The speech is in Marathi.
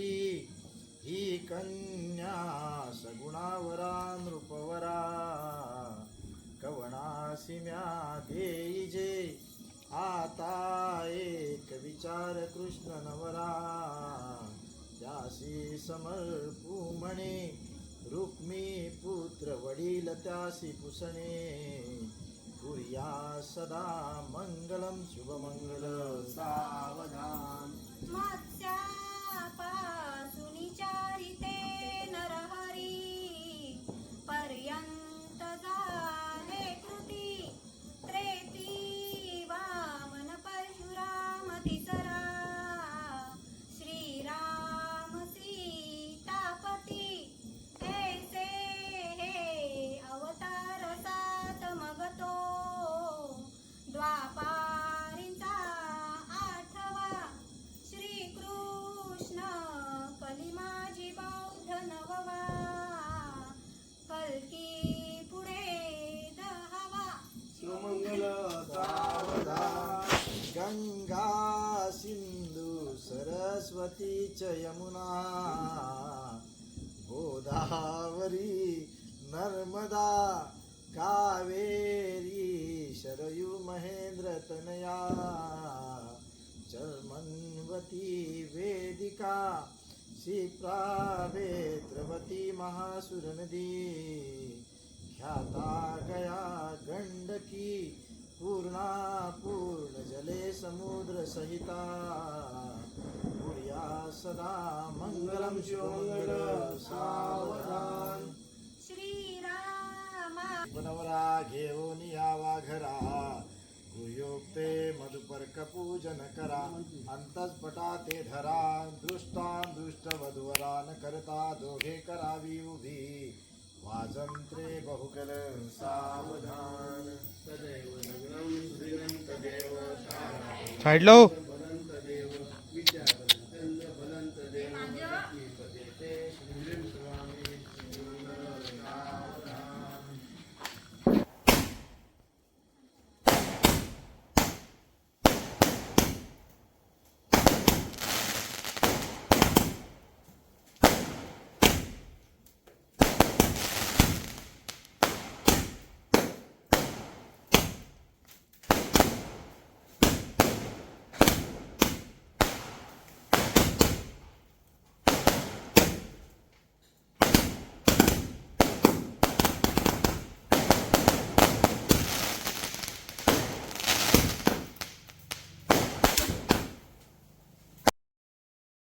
करी ही कन्या सगुणावरा नृपवरा. कवणासी म्या देई जे. आता एक विचार कृष्ण नवरा. त्यासी समर्पू म्हणे रुक्मी पुत्र वडील त्यासी पुसणे. कुर्या सदा मंगलम शुभमंगल. सावधान. तिसरा श्रीराम सीतापती. ऐसे हे अवतार सात मग तो द्वापारीचा आठवा. श्रीकृष्ण कलिमाजी बौद्ध नववा. कलकी पुढे दहावा. शिवमंगल सावधान गंगा सरस्वती च यमुना गोदावरी नर्मदा कावेरी शरयु महेन्द्रतनया चर्मन्वती वेदिका शिप्रावेत्रवती महासुरनदी ख्याता गया गण्डकी पूर्णा पूर्णजले समुद्रसहिता सदा मंगलम शिवमंगल सावधान। श्रीरामा। घेऊन यावा घरा। गुयोक्ते मधुपर्क पूजन करा। अंतस्पटा ते धरा। दृष्टा दृष्ट वधुवरा न करता दोघे करावी उभी। वाजंत्रे बहुकल सावधान। सदैव लग्नं श्रीरं तदेव